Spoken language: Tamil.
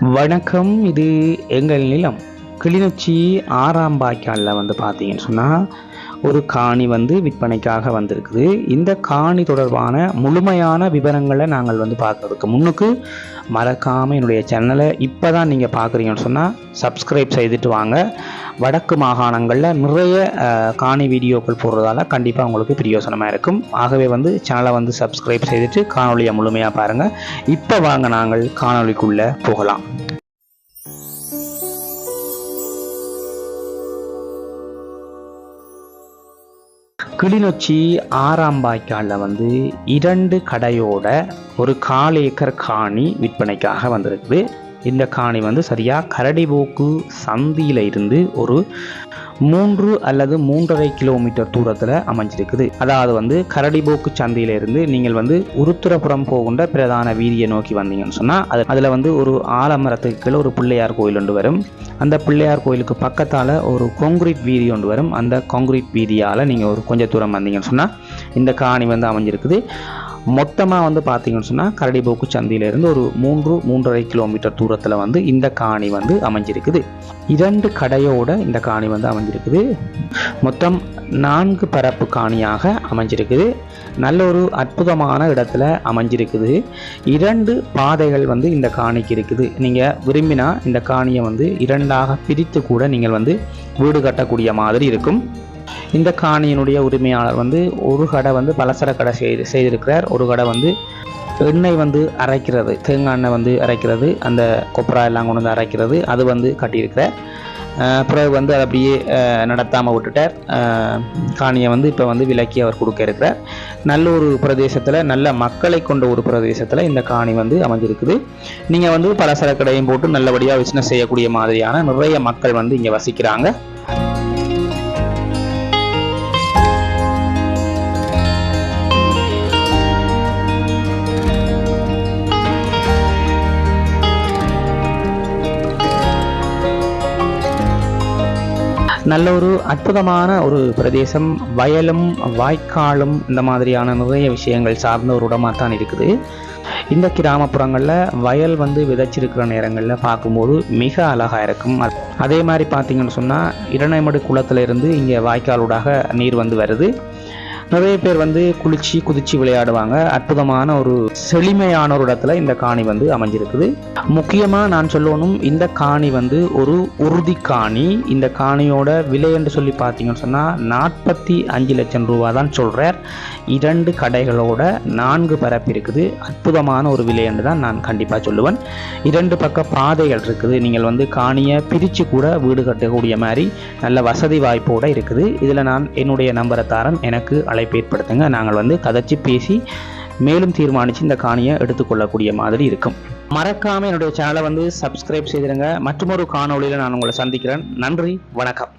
வணக்கம் இது எங்கள் நிலம். கிளிநொச்சி ஆறாம் பாய்க்காலில் வந்து பார்த்தீங்கன்னு சொன்னால் ஒரு காணி வந்து விற்பனைக்காக வந்திருக்குது. இந்த காணி தொடர்பான முழுமையான விவரங்களை நாங்கள் வந்து பார்க்கறதுக்கு முன்னுக்கு மறக்காமல் என்னுடைய சேனலை இப்போ தான் நீங்கள் பார்க்குறீங்கன்னு சொன்னால் சப்ஸ்கிரைப் செய்துட்டு வாங்க. வடக்கு மாகாணங்களில் நிறைய காணி வீடியோக்கள் போடுறதால கண்டிப்பாக உங்களுக்கு பிரயோசனமாக இருக்கும். ஆகவே வந்து சேனலை வந்து சப்ஸ்கிரைப் செய்துட்டு காணொலியை முழுமையாக பாருங்கள் இப்போ வாங்க நாங்கள் காணொளிக்குள்ளே போகலாம். கிளிநொச்சி ஆறாம் வாய்க்காலில் வந்து இரண்டு கடையோட ஒரு கால் ஏக்கர் காணி விற்பனைக்காக வந்திருக்குது. இந்த காணி வந்து சரியாக கரடிபோக்கு சந்தியில் இருந்து ஒரு மூன்று அல்லது மூன்றரை கிலோமீட்டர் தூரத்தில் அமைஞ்சிருக்குது. அதாவது வந்து கரடிபோக்கு சந்தையிலிருந்து நீங்கள் வந்து உருத்துரபுரம் போகின்ற பிரதான வீதியை நோக்கி வந்தீங்கன்னு சொன்னால் அது அதில் வந்து ஒரு ஆலமரத்துக்கு கீழே ஒரு பிள்ளையார் கோயில் ஒன்று வரும். அந்த பிள்ளையார் கோயிலுக்கு பக்கத்தால் ஒரு கான்கிரீட் வீதி ஒன்று வரும். அந்த கான்கிரீட் வீதியால் நீங்கள் ஒரு கொஞ்சம் தூரம் வந்தீங்கன்னு சொன்னால் இந்த காணி வந்து அமைஞ்சிருக்குது. மொத்தமாக வந்து பார்த்தீங்கன்னு சொன்னால் கரடிபோக்கு சந்தையிலேருந்து ஒரு மூன்று மூன்றரை கிலோமீட்டர் தூரத்தில் வந்து இந்த காணி வந்து அமைஞ்சிருக்குது. இரண்டு கடையோட இந்த காணி வந்து அமைஞ்சிருக்குது. மொத்தம் நான்கு பரப்பு காணியாக அமைஞ்சிருக்குது. நல்ல ஒரு அற்புதமான இடத்துல அமைஞ்சிருக்குது. இரண்டு பாதைகள் வந்து இந்த காணிக்கு இருக்குது. நீங்கள் விரும்பினா இந்த காணியை வந்து இரண்டாக பிரித்து கூட நீங்கள் வந்து வீடு கட்டக்கூடிய மாதிரி இருக்கும். இந்த காணியினுடைய உரிமையாளர் வந்து ஒரு கடை வந்து பலசர கடை செய்து செய்திருக்கிறார். ஒரு கடை வந்து எண்ணெய் வந்து அரைக்கிறது தேங்காய் எண்ணெய் வந்து அரைக்கிறது அந்த கொப்பரா எல்லாம் கொண்டு வந்து அரைக்கிறது அது வந்து கட்டியிருக்கிறார். பிறகு வந்து அதை அப்படியே நடத்தாமல் விட்டுட்டார். காணியை வந்து இப்போ வந்து விலக்கி அவர் கொடுக்க இருக்கிறார். நல்ல ஒரு பிரதேசத்தில் நல்ல மக்களை கொண்ட ஒரு பிரதேசத்தில் இந்த காணி வந்து அமைஞ்சிருக்குது. நீங்கள் வந்து பலசரக்கடையும் போட்டு நல்லபடியாக பிஸ்னஸ் செய்யக்கூடிய மாதிரியான நிறைய மக்கள் வந்து இங்கே வசிக்கிறாங்க. நல்ல ஒரு அற்புதமான ஒரு பிரதேசம் வயலும் வாய்க்காலும் இந்த மாதிரியான நிறைய விஷயங்கள் சார்ந்த ஒரு இடமா தான் இருக்குது. இந்த கிராமப்புறங்களில் வயல் வந்து விதைச்சிருக்கிற நேரங்களில் பார்க்கும்போது மிக அழகாக இருக்கும். அதே மாதிரி பார்த்தீங்கன்னு சொன்னால் இரணைமடு குளத்திலிருந்து இங்கே வாய்க்காலூடாக நீர் வந்து வருது. நிறைய பேர் வந்து குளிச்சு குதிச்சு விளையாடுவாங்க. அற்புதமான ஒரு செழுமையான ஒரு இடத்துல இந்த காணி வந்து அமைஞ்சிருக்குது. முக்கியமாக நான் சொல்லணும் இந்த காணி வந்து ஒரு உறுதி காணி. இந்த காணியோட விலை என்று சொல்லி பார்த்தீங்கன்னு சொன்னால் நாற்பத்தி அஞ்சு லட்சம் ரூபா தான் சொல்கிறார் இரண்டு கடைகளோட நான்கு பரப்பு இருக்குது. அற்புதமான ஒரு விலை என்று தான் நான் கண்டிப்பாக சொல்லுவேன். இரண்டு பக்க பாதைகள் இருக்குது. நீங்கள் வந்து காணியை பிரித்து கூட வீடு கட்டக்கூடிய மாதிரி நல்ல வசதி வாய்ப்போடு இருக்குது. இதில் நான் என்னுடைய நம்பரை தாரன். எனக்கு அழைப்பு ஏற்படுத்துங்க. நாங்கள் வந்து கதைச்சி பேசி மேலும் தீர்மானித்து இந்த காணியை எடுத்துக்கொள்ளக்கூடிய மாதிரி இருக்கும். மறக்காம என்னுடைய சேனலை வந்து சப்ஸ்கிரைப் செய்திருங்க. மற்றொரு காணொலியில் நான் உங்களை சந்திக்கிறேன். நன்றி வணக்கம்.